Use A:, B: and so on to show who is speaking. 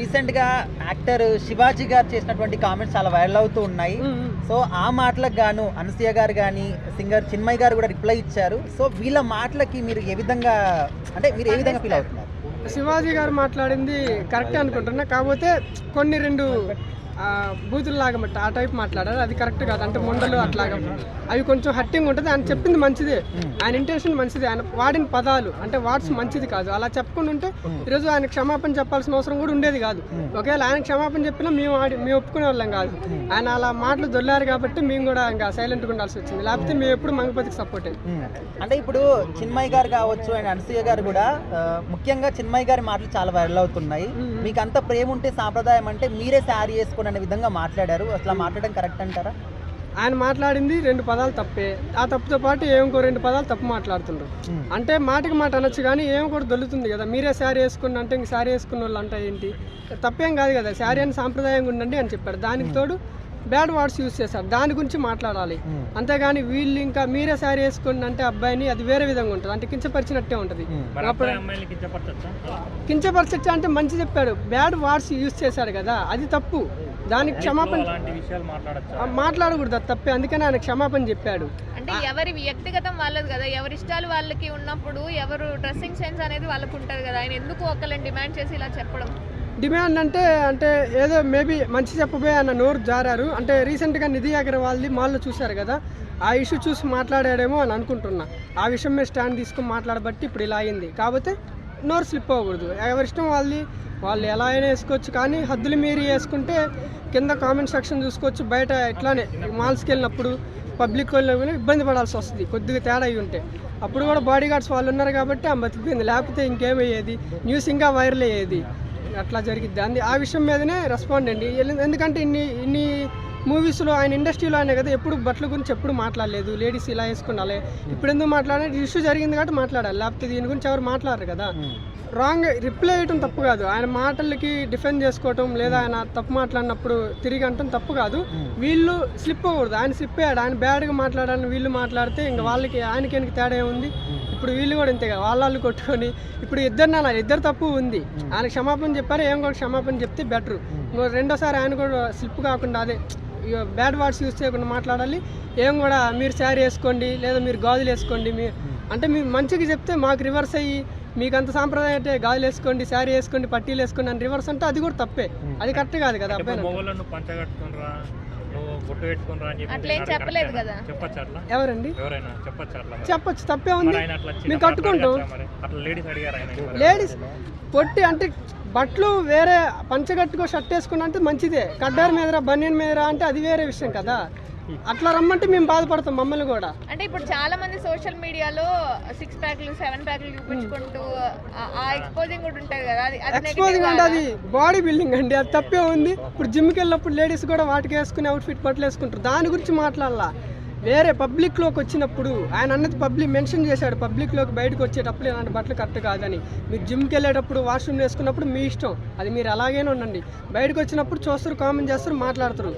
A: రీసెంట్గా యాక్టర్ శివాజీ గారు చేసినటువంటి కామెంట్స్ చాలా వైరల్ అవుతూ ఉన్నాయి. సో ఆ మాటలకు గాను అనసూయ గారు కానీ సింగర్ చిన్మయ్ గారు కూడా రిప్లై ఇచ్చారు. సో వీళ్ళ మాటలకి మీరు ఏ విధంగా అంటే మీరు ఏ విధంగా ఫీల్ అవుతున్నారు?
B: శివాజీ గారు మాట్లాడింది కరెక్ట్ అనుకుంటున్నా. కాకపోతే కొన్ని రెండు ఆ, బూతుల్లాగా మట్టి ఆ టైప్ మాట్లాడారు. అది కరెక్ట్ కాదు. అంటే ముండలు అట్లాగా. అవి కొంచెం హట్టింగ్ ఉంటుంది. ఆయన చెప్పింది మంచిదే. ఆయన ఇంటెన్షన్ మంచిదే. ఆయన వాడిన పదాలు అంటే వాట్స్ మంచిది కాదు. అలా చెప్పకుండా ఉంటే ఈరోజు ఆయన క్షమాపణ చెప్పాల్సిన అవసరం కూడా ఉండేది కాదు. ఒకవేళ ఆయన క్షమాపణ చెప్పినా మేము ఆడి మేము ఒప్పుకునే వాళ్ళం కాదు. ఆయన అలా మాటలు దొల్లారు కాబట్టి మేము కూడా ఇంకా సైలెంట్గా ఉండాల్సి వచ్చింది. లేకపోతే మేము ఎప్పుడు మంగపతికి సపోర్ట్ అయ్యి
A: మ్మ్. అంటే ఇప్పుడు చిన్మయ్ గారు కావచ్చు అండ్ అనసూయ గారు కూడా ముఖ్యంగా చిన్మయ్ గారి మాటలు చాలా వైరల్ అవుతున్నాయి. మీకు అంత ప్రేమ ఉంటే సాంప్రదాయం అంటే మీరే శారీ వేసుకోండి అనే విధంగా మాట్లాడారు. అసలు మాట్లాడడం కరెక్ట్ అంటారా?
B: ఆయన మాట్లాడింది రెండు పదాలు తప్పే. ఆ తప్పుతో పాటు ఏం ఇంకో రెండు పదాలు తప్పు మాట్లాడుతుండ్రు. అంటే మాటకి మాట అనొచ్చు కానీ ఏం కూడా దొల్లుతుంది కదా. మీరే శారీ వేసుకున్న అంటే ఇంక శారీ వేసుకున్న వాళ్ళు అంటే ఏంటి? తప్పేం కాదు కదా. శారీ అని సాంప్రదాయంగా ఉండండి అని చెప్పాడు. దానికి తోడు బ్యాడ్ వర్డ్స్ యూస్ చేశారు. దాని గురించి మాట్లాడాలి. అంతేగాని వీళ్ళు ఇంకా మీరే శారీ వేసుకోండి అంటే అబ్బాయిని అది వేరే విధంగా ఉంటుంది. అంటే కించపరిచినట్టే ఉంటుంది. అప్పుడు
C: కించపరచచ్చా?
B: అంటే మంచి చెప్పాడు. బ్యాడ్ వర్డ్స్ యూస్ చేశాడు కదా. అది తప్పు. దానికి క్షమాపణ
C: అలాంటి విషయాలు మాట్లాడచ్చా?
B: ఆ, మాట్లాడకూడదు అది తప్పే అందుకని ఆయన క్షమాపణ చెప్పాడు.
D: అంటే ఎవరి వ్యక్తిగతం వాళ్ళది కదా ఎవరి ఇష్టాలు వాళ్ళకి ఉన్నప్పుడు ఎవరు డ్రెస్సింగ్ సెన్స్ అనేది వాళ్ళకు ఉంటుంది కదా ఆయన ఎందుకు ఒకళ్ళని డిమాండ్ చేసి ఇలా చెప్పడం?
B: డిమాండ్ అంటే అంటే ఏదో మేబీ మంచి చెప్పబోయే అన్న నోరు జారారు. అంటే రీసెంట్గా నిధి అగర్వాల్ది మాల్లో చూశారు కదా ఆ ఇష్యూ చూసి మాట్లాడాడేమో అని అనుకుంటున్నా. ఆ విషయం మీద స్టాండ్ తీసుకుని మాట్లాడబట్టి ఇప్పుడు ఇలా అయింది. కాకపోతే నోరు స్లిప్ అవ్వకూడదు. ఎవరిష్టం వాళ్ళది వాళ్ళు ఎలా అయినా వేసుకోవచ్చు. కానీ హద్దులు మీరి వేసుకుంటే కింద కామెంట్ సెక్షన్ చూసుకోవచ్చు. బయట ఇట్లానే మాల్స్కి వెళ్ళినప్పుడు పబ్లిక్ వెళ్ళినప్పుడు ఇబ్బంది పడాల్సి వస్తుంది. కొద్దిగా తేడా అయి ఉంటే. అప్పుడు కూడా బాడీ గార్డ్స్ వాళ్ళు ఉన్నారు కాబట్టి ఆ బతికింది లేకపోతే ఇంకేమయ్యేది? న్యూస్ ఇంకా వైరల్ అయ్యేది. అట్లా జరిగిద్ది. అంది ఆ విషయం మీదనే రెస్పాండ్ అండి. ఎందుకంటే ఇన్ని ఇన్ని మూవీస్లో ఆయన ఇండస్ట్రీలో ఆయన కదా ఎప్పుడు బట్టల గురించి ఎప్పుడు మాట్లాడలేదు. లేడీస్ ఇలా వేసుకున్నాలే. ఇప్పుడు ఎందుకు మాట్లాడాలి ఇష్యూ జరిగింది కాబట్టి మాట్లాడాలి. లేకపోతే దీని గురించి ఎవరు మాట్లాడరు కదా. రాంగ్ రిప్లై చేయటం తప్పు కాదు. ఆయన మాటలకి డిఫెండ్ చేసుకోవటం లేదా ఆయన తప్పు మాట్లాడినప్పుడు తిరిగి అంటం తప్పు కాదు. వీళ్ళు స్లిప్ అవ్వకూడదు. ఆయన స్లిప్ అయ్యాడు. ఆయన బ్యాడ్గా మాట్లాడాలని వీళ్ళు మాట్లాడితే ఇంకా వాళ్ళకి ఆయనకి ఆయనకి తేడా ఏముంది? ఇప్పుడు వీళ్ళు కూడా ఇంతే కదా. వాళ్ళ వాళ్ళు కొట్టుకొని ఇప్పుడు ఇద్దరు నాన్న ఇద్దరు తప్పు ఉంది. ఆయన క్షమాపణ చెప్పారు ఏం కూడా క్షమాపణ చెప్తే బెటర్ రెండోసారి ఆయన కూడా స్లిప్ కాకుండా అదే బ్యాడ్ వర్డ్స్ యూస్ చేయకుండా మాట్లాడాలి. ఏం కూడా మీరు శారీ వేసుకోండి లేదా మీరు గాజులు వేసుకోండి మీ అంటే మీరు మంచిగా చెప్తే మాకు రివర్స్ అయ్యి మీకు అంత సాంప్రదాయం అంటే గాజులు వేసుకోండి శారీ వేసుకోండి పట్టీలు వేసుకోండి అని రివర్స్ అంటే అది కూడా తప్పే. అది కరెక్ట్ కాదు కదా అబ్బాయి
C: అని
D: అట్లేం. చెప్పలేదు? కదా.
C: చెప్పొచ్చా అట్లా
B: ఎవరండి
C: ఎవరైనా చెప్పొచ్చా అట్లా మరి?
B: చెప్పొచ్చు తప్పే
C: మరి
B: ఉంది
C: ఆయన అట్లా
B: మేము
C: చిన్నప్పుడు
B: కట్టుకుంటాం
C: అడగచ్చా మరి అట్లా లేడీస్ అడిగారు ఆయన మరి?
B: లేడీస్ పొట్టి అంటే బట్టలు వేరే పంచ కట్టుకో షర్ట్ వేసుకున్నా అంటే మంచిదే కడ్డారు మీదరా బనియన్ మీదరా అంటే అది వేరే విషయం కదా అట్లా రమ్మంటే మేము బాధపడతాం మమ్మల్ని కూడా.
D: అంటే ఇప్పుడు చాలా మంది సోషల్ మీడియాలో సిక్స్ ప్యాక్లు సెవెన్ ప్యాక్లు చూపించుకుంటూ ఆ- ఎక్స్పోజింగ్ కూడా ఉంటుంది కదా అది
B: ఎక్స్పోజింగ్ అంటే? అది బాడీ బిల్డింగ్ అండి అది తప్పే ఉంది. ఇప్పుడు జిమ్కి వెళ్ళినప్పుడు లేడీస్ కూడా వాటికి వేసుకుని అవుట్ఫిట్ బట్టలు వేసుకుంటారు. దాని గురించి మాట్లాడాలా. వేరే పబ్లిక్లోకి వచ్చినప్పుడు ఆయన అన్నది పబ్లిక్ మెన్షన్ చేశాడు పబ్లిక్లోకి బయటకు వచ్చేటప్పుడు ఇలాంటి బట్టలు కరెక్ట్ కాదని. మీరు జిమ్కి వెళ్ళేటప్పుడు వాష్రూమ్ వేసుకున్నప్పుడు మీ ఇష్టం. అది మీరు అలాగేనే ఉండండి. బయటకు వచ్చినప్పుడు చూస్తారు కామెంట్ చేస్తారు మాట్లాడతారు.